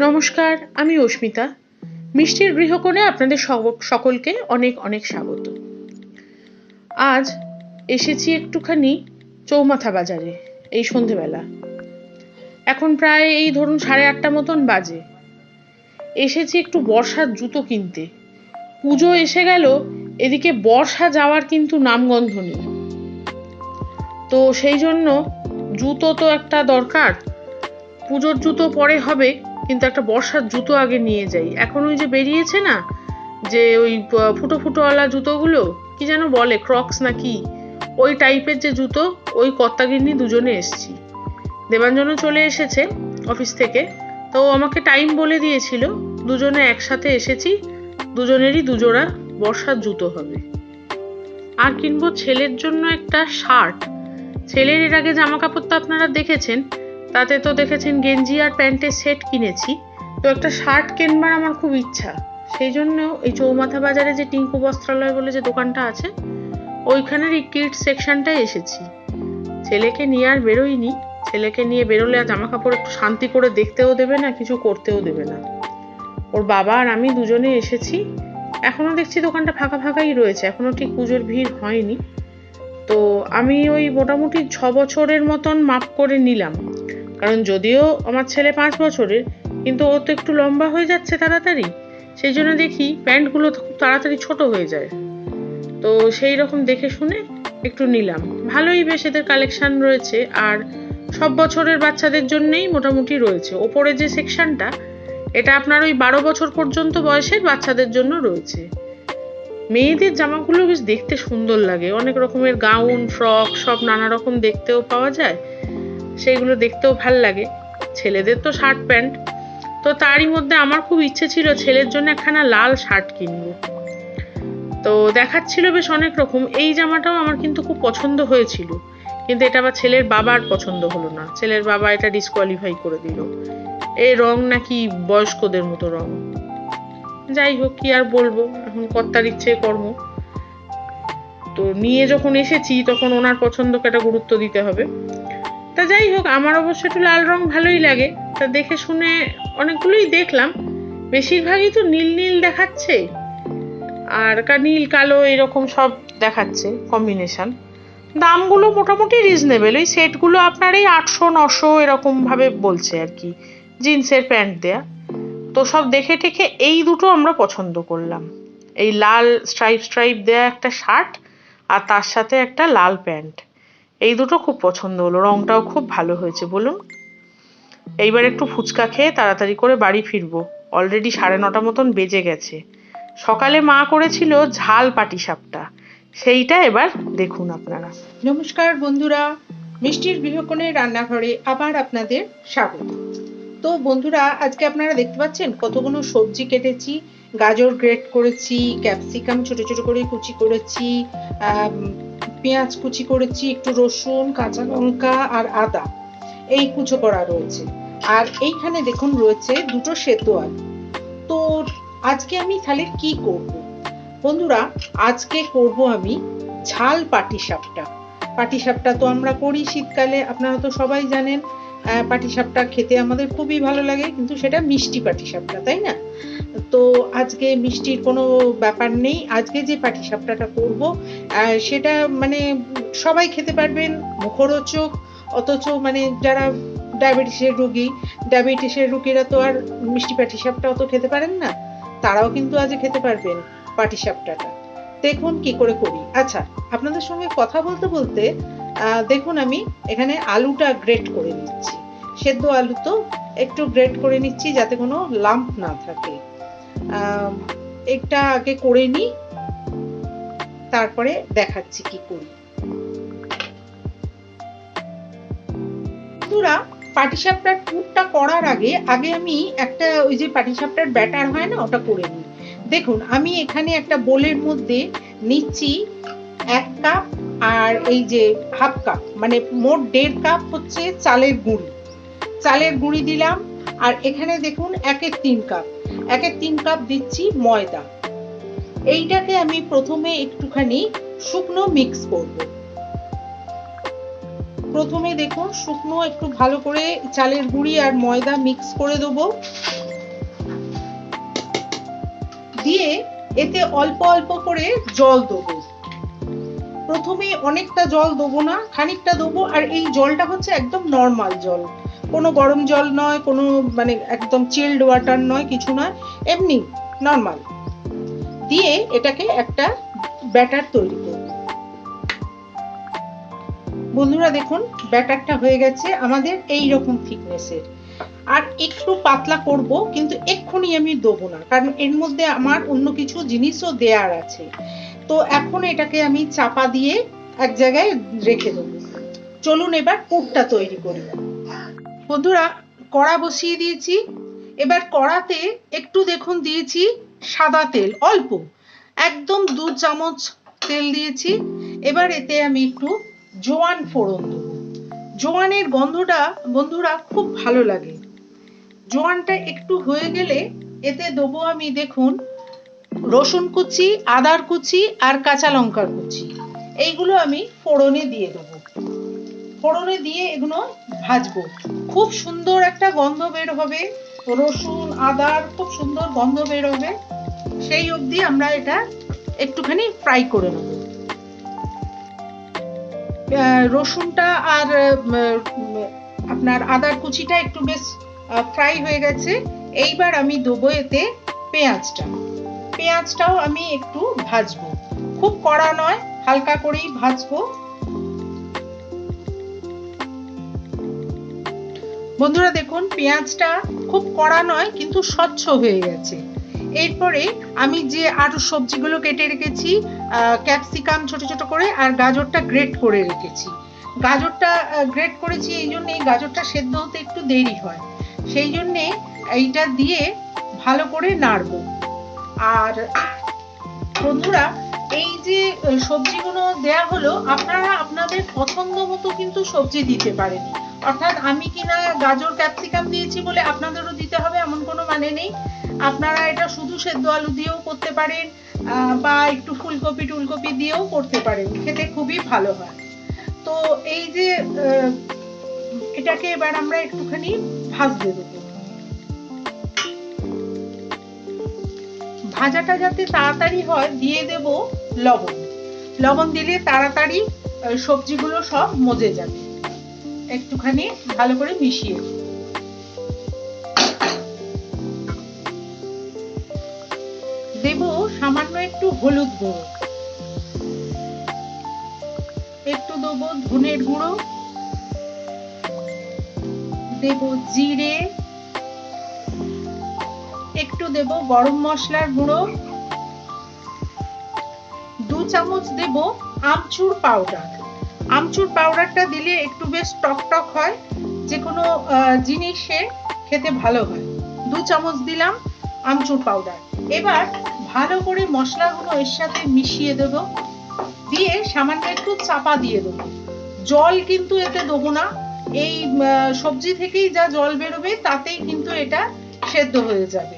নমস্কার, আমি অস্মিতা। মিষ্টির গৃহকোণে আপনাদের সকলকে অনেক অনেক স্বাগত। আজ এসেছি একটুখানি চৌমাথা বাজারে, এই সন্ধেবেলা। এখন প্রায় এই ধরুন সাড়ে আটটা মতন বাজে। এসেছি একটু বর্ষার জুতো কিনতে। পুজো এসে গেল, এদিকে বর্ষা যাওয়ার কিন্তু নামগন্ধ নেই। তো সেই জন্য জুতো তো একটা দরকার। পুজোর জুতো পরে হবে কিন্তু একটা বর্ষার জুতো আগে নিয়ে যাই। এখন ওই যে বেরিয়েছে না, যে ওই ফুটো ফুটোওয়ালা জুতোগুলো, কি যেন বলে ক্রক্স না কি, ওই টাইপের যে জুতো, ওই কর্তাগিন্নি দুজনে এসছি। দেবাঞ্জনও চলে এসেছে অফিস থেকে, তো আমাকে টাইম বলে দিয়েছিল, দুজনে একসাথে এসেছি, দুজনেরই দুজোড়া বর্ষার জুতো হবে। আর কিনবো ছেলের জন্য একটা শার্ট ছেলের এর আগে জামা কাপড় তো আপনারা দেখেছেন তাতে তো দেখেছেন গেঞ্জি আর প্যান্টের সেট কিনেছি। তো একটা শার্ট কিনবার আমার খুব ইচ্ছা। সেই জন্য এই চৌমাথা বাজারে যে টিঙ্কু বস্ত্রালয় বলে যে দোকানটা আছে, ওইখানের এই কিড সেকশনটায় এসেছি। ছেলেকে নিয়ে আর বেরোইনি। ছেলেকে নিয়ে বেরোলে আর জামা কাপড় একটু শান্তি করে দেখতেও দেবে না, কিছু করতেও দেবে না। ওর বাবা আর আমি দুজনে এসেছি। এখনও দেখছি দোকানটা ফাঁকা ফাঁকাই রয়েছে। এখনও ঠিক পুজোর ভিড় হয়নি। তো আমি ওই মোটামুটি ছ বছরের মতন মাপ করে নিলাম। কারণ যদিও আমার ছেলে পাঁচ বছরের, কিন্তু ও তো একটু লম্বা হয়ে যাচ্ছে তাড়াতাড়ি। সেই জন্য দেখি প্যান্টগুলো খুব তাড়াতাড়ি ছোট হয়ে যায়। তো সেই রকম দেখে শুনে একটু নিলাম। ভালোই বেশ এদের কালেকশান রয়েছে আর সব বছরের বাচ্চাদের জন্যেই মোটামুটি রয়েছে। ওপরে যে সেকশনটা এটা আপনার ওই বারো বছর পর্যন্ত বয়সের বাচ্চাদের জন্য রয়েছে। মেয়েদের জামাগুলো বেশ দেখতে সুন্দর লাগে। অনেক রকমের গাউন, ফ্রক, সব নানা রকম দেখতেও পাওয়া যায়। সেইগুলো দেখতেও ভালো লাগে। ছেলেদের তো শার্ট প্যান্ট। তো তারই মধ্যে আমার খুব ইচ্ছে ছিল ছেলের জন্য একখানা লাল শার্ট কিনবো। তো দেখাচ্ছিল বেশ অনেক রকম। এই জামাটাও আমার কিন্তু খুব পছন্দ হয়েছিল। কিন্তু এটা আবার ছেলের বাবার পছন্দ হলো না। ছেলের বাবা এটা ডিসকোয়ালিফাই করে দিল। এই রং নাকি বয়স্কদের মতো রং। যাই হোক, কি আর বলব? এখন কর্তার ইচ্ছে, কর্ম। তো নিয়ে যখন এসেছি, তখন ওনার পছন্দকে একটা গুরুত্ব দিতে হবে। তা যাই হোক, আমার অবশ্য একটু লাল রং ভালোই লাগে। তা দেখে শুনে অনেকগুলোই দেখলাম। বেশিরভাগই তো নীল নীল দেখাচ্ছে। আর কা- নীল, কালো এরকম সব দেখাচ্ছে কম্বিনেশন দামগুলো মোটামুটি রিজনেবেল ওই সেটগুলো আপনার এই আটশো, নশো এরকমভাবে বলছে আর কি, জিন্সের প্যান্ট দেয়া। তো সব দেখে টেখে এই দুটো আমরা পছন্দ করলাম। এই লাল স্ট্রাইপ স্ট্রাইপ দেয়া একটা শার্ট আর তার সাথে একটা লাল প্যান্ট। এই দুটো খুব পছন্দ হলো। রংটাও খুব ভালো হয়েছে, বলুন। এইবার একটু ফুচকা খেয়ে তাড়াতাড়ি করে বাড়ি ফিরবো। অলরেডি সাড়ে নটা মতন বেজে গেছে। সকালে মা করেছিল ঝাল পাটি সাপটা। সেইটা এবার দেখুন আপনারা। নমস্কার বন্ধুরা, মিষ্টির গৃহকোণের রান্নাঘরে আবার আপনাদের স্বাগত। তো বন্ধুরা, আজকে আপনারা দেখতে পাচ্ছেন কতগুলো সবজি কেটেছি, গাজর গ্রেট করেছি ক্যাপসিকাম ছোট ছোট করে কুচি করেছি পেঁয়াজ কুচি করেছি, একটু রসুন, কাঁচা লঙ্কা আর আদা। এই কুচো করা রয়েছে। আর এইখানে দেখুন রয়েছে দুটো সেদ্ধ আলু। তো আজকে আমি তাহলে কি করব? বন্ধুরা, আজকে করব আমি ঝাল পাটিসাপটা। পাটিসাপটা তো আমরা করি শীতকালে, আপনারা তো সবাই জানেন। পাটিসাপটা খেতে আমাদের খুবই ভালো লাগে, কিন্তু সেটা মিষ্টি পাটিসাপটা তাই না? তো আজকে মিষ্টির কোনো ব্যাপার নেই। আজকে যে পাটিসাপটাটা করব সেটা মানে সবাই খেতে পারবেন, মুখরোচক, অথচ মানে যারা ডায়াবেটিসের রোগী, ডায়াবেটিসের রুগীরা তো আর মিষ্টি পাটিসাপটা অত খেতে পারেন না। তারাও কিন্তু আজ খেতে পারবেন পাটিসাপটাটা দেখুন কি করে করি। আচ্ছা আপনাদের সঙ্গে কথা বলতে বলতে দেখুন আমি এখানে আলুটা গ্রেট করে নিচ্ছি। সেদ্ধ আলু তো একটু গ্রেট করে নিচ্ছি যাতে কোনো লাম্প না থাকে। এটা আগে করে নিই, তারপরে দেখাচ্ছি কি করি। বন্ধুরা, পাটিসাপটার পুরটা করার আগে আগে আমি একটা ওই যে পাটিসাপটার ব্যাটার হয় না, ওটা করে নিই। দেখুন, আমি এখানে একটা বোলের মধ্যে নিচ্ছি এক কাপ আর এই যে হাফ কাপ মানে মোট দেড় কাপ হচ্ছে চালের গুঁড়ি। চালের গুঁড়ি দিলাম, আর এখানে দেখুন একের তিন কাপ একের তিন কাপ দিচ্ছি ময়দা। এইটাকে আমি প্রথমে একটুখানি শুকনো মিক্স করব। প্রথমে দেখুন শুকনো একটু ভালো করে চালের গুঁড়ি আর ময়দা মিক্স করে দেবো। দিয়ে এতে অল্প অল্প করে জল দেবো। প্রথমে অনেকটা জল দেবো না, খানিকটা দেবো, আর এই জলটা হচ্ছে একদম নর্মাল জল। কোনো গরম জল নয়, কোনো মানে একদম চিল্ড ওয়াটার নয়, কিছু নয়, এমনি নর্মাল দিয়ে এটাকে একটা ব্যাটার তৈরি করব। বন্ধুরা দেখুন, ব্যাটারটা হয়ে গেছে আমাদের এই রকম থিকনেসের আর একটু পাতলা করব, কিন্তু এক্ষুনি আমি দেবো না, কারণ এর মধ্যে আমার অন্য কিছু জিনিসও দেয়ার আছে। তো এখন এটাকে আমি চাপা দিয়ে এক জায়গায় রেখে দেবো। চলুন এবার পুরটা তৈরি করি। বন্ধুরা, কড়া বসিয়ে দিয়েছি। এবার কড়াতে একটু দেখুন দিয়েছি সাদা তেল, অল্প। একদম দু চামচ তেল দিয়েছি। এবার এতে আমি একটু জোয়ান ফোড়ন দেবো। জোয়ানের গন্ধটা, বন্ধুরা, খুব ভালো লাগে। জোয়ানটা একটু হয়ে গেলে এতে দেবো আমি দেখুন রসুন কুচি, আদার কুচি আর কাঁচা লঙ্কার কুচি। এইগুলো আমি ফোড়নে দিয়ে দেবো। ফোড়নে দিয়ে এগুলো ভাজবো। খুব সুন্দর একটা গন্ধ বের হবে। রসুন, আদার খুব সুন্দর গন্ধ বের হবে। সেই অবধি আমরা এটা একটুখানি ফ্রাই করে নেব। রসুনটা আর আপনার আদার কুচিটা একটু বেশ ফ্রাই হয়ে গেছে। এইবার আমি দেবো এতে পেঁয়াজটা। পেঁয়াজটাও আমি একটু ভাজবো। খুব কড়া নয়, হালকা করেই ভাজবো। বন্ধুরা দেখুন, পেঁয়াজটা খুব কড়া নয়, কিন্তু স্বচ্ছ হয়ে গেছে। এরপরে আমি যে আরও সবজিগুলো কেটে রেখেছি ক্যাপসিকাম ছোট ছোট করে আর গাজরটা গ্রেট করে রেখেছি। গাজরটা গ্রেট করেছি এই জন্য এই গাজরটা সেদ্ধ হতে একটু দেরি হয়। সেই জন্যে এইটা দিয়ে ভালো করে নাড়বো। আর বন্ধুরা, এই যে সবজিগুলো দেয়া হলো, আপনারা আপনাদের পছন্দ মতো কিন্তু সবজি দিতে পারেন। অর্থাৎ আমি কিনা গাজর ক্যাপসিকাম দিয়েছি বলে আপনাদেরও দিতে হবে, এমন কোনো মানে নেই। আপনারা এটা শুধু সেদ্ধ আলু দিয়েও করতে পারেন বা একটু ফুলকপি টুলকপি দিয়েও করতে পারেন, খেতে খুবই ভালো হয়। তো এই যে এটাকে এবার আমরা একটুখানি ভাজতে দেবো। ভাজাটা যাতে তাড়াতাড়ি হয়, দিয়ে দেব লবণ। লবণ দিলে তাড়াতাড়ি সবজিগুলো সব মজে যাবে। একটুখানি ভালো করে মিশিয়ে দেব। সামান্য একটু হলুদ গুঁড়ো। একটু দেবো ধনের গুঁড়ো। দেব জিরে। একটু দেব গরম মশলার গুঁড়ো। দু চামচ দেব আমচুর পাউডার আমচুর পাউডারটা দিলে একটু বেশ টক টক হয় যে কোনো জিনিসে খেতে ভালো হয়। দু চামচ দিলাম আমচুর পাউডার এবার ভালো করে মশলাগুলো এর সাথে মিশিয়ে দেব। দিয়ে সামান্য একটু চাপা দিয়ে দেবো। জল কিন্তু এতে দেবো না। এই সবজি থেকেই যা জল বেরোবে, তাতেই কিন্তু এটা সেদ্ধ হয়ে যাবে।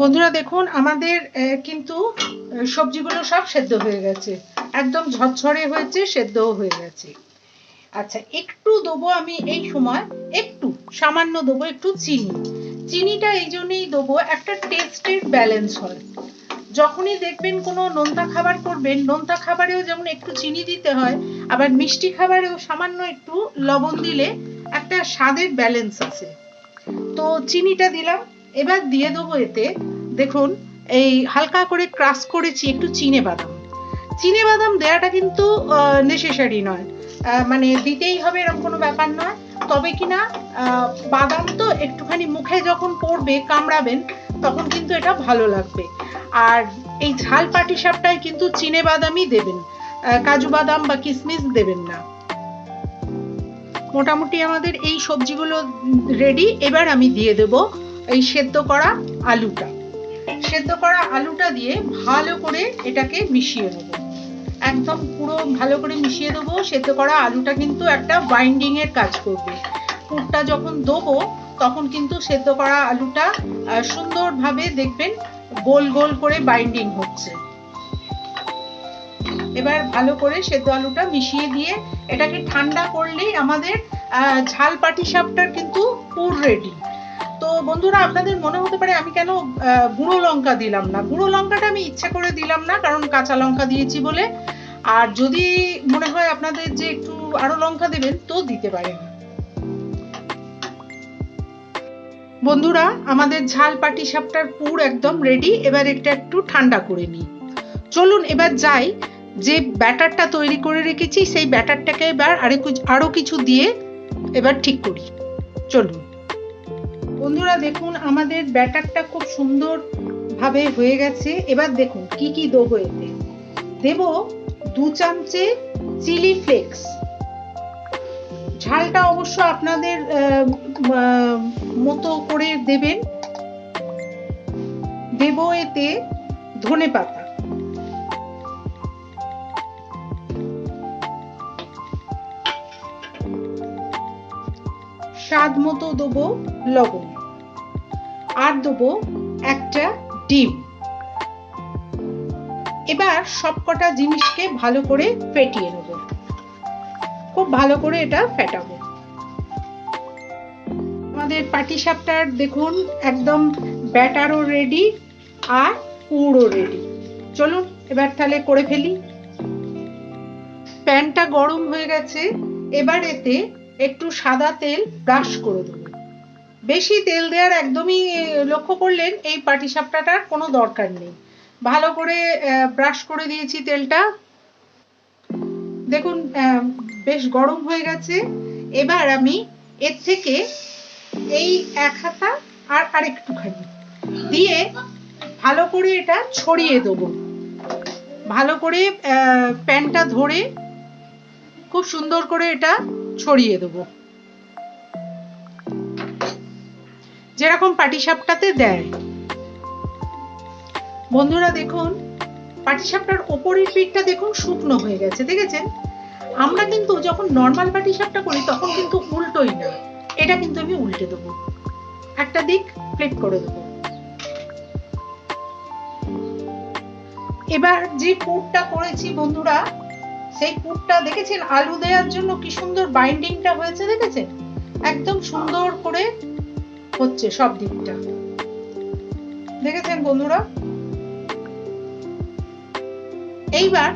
বন্ধুরা দেখুন, আমাদের কিন্তু সবজিগুলো সব সেদ্ধ হয়ে গেছে। একদম ঝরঝরে হয়েছে, সেদ্ধও হয়ে গেছে। আচ্ছা একটু দেবো আমি এই সময়, একটু, সামান্য দেবো একটু চিনি। চিনিটা এই জন্যই দেবো, একটা টেস্টের ব্যালেন্স হয়। যখনই দেখবেন কোনো নোনতা খাবার করবেন, নোনতা খাবারেও যেমন একটু চিনি দিতে হয়, আবার মিষ্টি খাবারেও সামান্য একটু লবণ দিলে একটা স্বাদের ব্যালেন্স আছে। তো চিনিটা দিলাম এবার দিয়ে দেবো এতে দেখুন এই হালকা করে ক্রাশ করেছি একটু চিনে বাদাম। চিনে বাদাম দেওয়াটা কিন্তু নেসেসারি নয়। মানে দিতেই হবে এরকম কোনো ব্যাপার নয়। তবে কিনা আহ, বাদাম তো একটুখানি মুখে যখন পড়বে কামড়াবেন তখন কিন্তু এটা ভালো লাগবে। আর এই ঝাল পাটি সাপটায় কিন্তু চিনে বাদামই দেবেন। কাজু বাদাম বা কিশমিশ দেবেন না। মোটামুটি আমাদের এই সবজিগুলো রেডি। এবার আমি দিয়ে দেব এই সেদ্ধ করা আলুটা। সেদ্ধ করা আলুটা দিয়ে ভালো করে এটাকে মিশিয়ে নেব। একদম পুরো ভালো করে মিশিয়ে দেবো। সেদ্ধ করা আলুটা কিন্তু একটা বাইন্ডিং এর কাজ করবে। পুরটা যখন দেবো, তখন কিন্তু সেদ্ধ করা আলুটা সুন্দরভাবে দেখবেন গোল গোল করে বাইন্ডিং হচ্ছে। এবার ভালো করে সেদ্ধ আলুটা মিশিয়ে দিয়ে এটাকে ঠান্ডা করলেই আমাদের ঝাল পাটি সাপটার কিন্তু পুর রেডি বন্ধুরা, আপনাদের মনে হতে পারে আমি কেন গুঁড়ো লঙ্কা দিলাম না? গুঁড়ো লঙ্কাটা আমি ইচ্ছা করে দিলাম না, কারণ কাঁচা লঙ্কা দিয়েছি বলে। আর যদি মনে হয় আপনাদের যে একটু আরও লঙ্কা দেবেন, তো দিতে পারেন। বন্ধুরা, আমাদের ঝাল পাটি সাপটার পুর একদম রেডি এবার এটা একটু ঠান্ডা করে নিই। চলুন এবার যাই, যে ব্যাটারটা তৈরি করে রেখেছি, সেই ব্যাটারটাকে এবার আরও কিছু দিয়ে এবার ঠিক করি। চলুন। বন্ধুরা দেখুন, আমাদের ব্যাটারটা খুব সুন্দর ভাবে হয়ে গেছে। এবার দেখুন, কি কি দেবো এতে? দেব দু চামচে চিলি ফ্লেক্স। ঝালটা অবশ্য আপনাদের মতো করে দেবেন। দেব এতে ধনে পাতা স্বাদ মতো দেবো লবণ। আর দেবো একটা ডিম। এবার সবকটা জিনিসকে ভালো করে ফেটিয়ে নেব। খুব ভালো করে এটা ফেটাবো। আমাদের পাটিসাপটার দেখুন, একদম ব্যাটারও রেডি আর পুরও রেডি চলুন, এবার তাহলে করে ফেলি। প্যানটা গরম হয়ে গেছে, এবার এতে একটু সাদা তেল ব্রাশ করে দেবো। বেশি তেল দেওয়ার একদমই লক্ষ্য করলেন, এই পাটিসাপটাটার কোনো দরকার নেই। ভালো করে ব্রাশ করে দিয়েছি তেলটা। দেখুন বেশ গরম হয়ে গেছে। এবার আমি এর থেকে এই এক হাতা আর আরেকটুখানি দিয়ে ভালো করে এটা ছড়িয়ে দেবো। ভালো করে প্যানটা ধরে খুব সুন্দর করে এটা ছড়িয়ে দেবো। যেরকম পাটিসাপটাতে দেয়। বন্ধুরা দেখুন, পাটিসাপটার ওপরের পিঠটা দেখুন শুকনো হয়ে গেছে, দেখেছেন? আমরা কিন্তু যখন নর্মাল পাটিসাপটা করি, তখন কিন্তু উল্টোই না। এটা কিন্তু আমি উল্টে দেবো। একটা দিক ফ্লিপ করে দেবো। এবার যে পুরটা করেছি বন্ধুরা সেই পুরটা দেখেছেন? আলু দেওয়ার জন্য কি সুন্দর বাইন্ডিংটা হয়েছে দেখেছেন? একদম সুন্দর করে হচ্ছে সব দিকটা। দেখেছেন বন্ধুরা? এইবার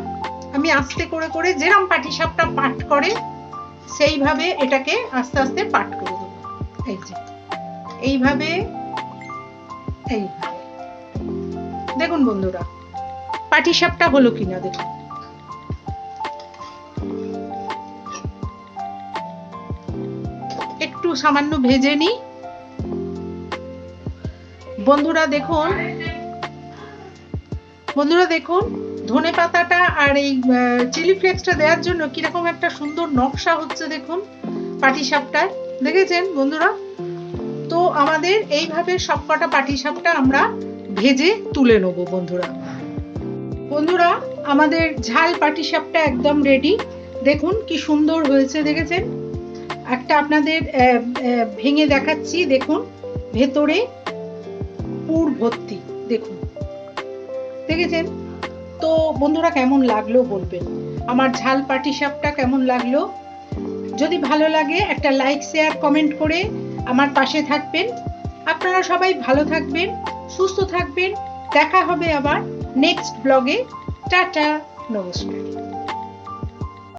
আমি আস্তে করে করে যেরকম পাটিসাপটা পাট করে, সেইভাবে এটাকে আস্তে আস্তে পাট করে দেবো। এই যে, এইভাবে এইভাবে। দেখুন বন্ধুরা, পাটিসাপটা হলো কিনা দেখুন। সামান্য ভেজে নিই বন্ধুরা দেখুন বন্ধুরা দেখুন, ধনে পাতাটা আর এই চিলি ফ্লেক্সটা দেওয়ার জন্য কীরকম একটা সুন্দর নকশা হচ্ছে দেখুন, পাটিসাপটায়। দেখেছেন বন্ধুরা? তো আমাদের এইভাবে সবকটা পাটিসাপটা আমরা ভেজে তুলে নেব বন্ধুরা। বন্ধুরা, আমাদের ঝাল পাটিসাপটা একদম রেডি দেখুন কি সুন্দর হয়েছে, দেখেছেন? একটা আপনাদের ভেঙে দেখাচ্ছি, দেখুন, ভেতরে পুর ভর্তি, দেখুন। দেখেছেন? তো বন্ধুরা কেমন লাগল বলবেন? আমার ঝাল পাটিসাপটা কেমন লাগল? যদি ভালো লাগে, একটা লাইক শেয়ার কমেন্ট করে আমার পাশে থাকবেন। আপনারা সবাই ভালো থাকবেন, সুস্থ থাকবেন। দেখা হবে আবার নেক্সট ব্লগে টাটা, নমস্কার।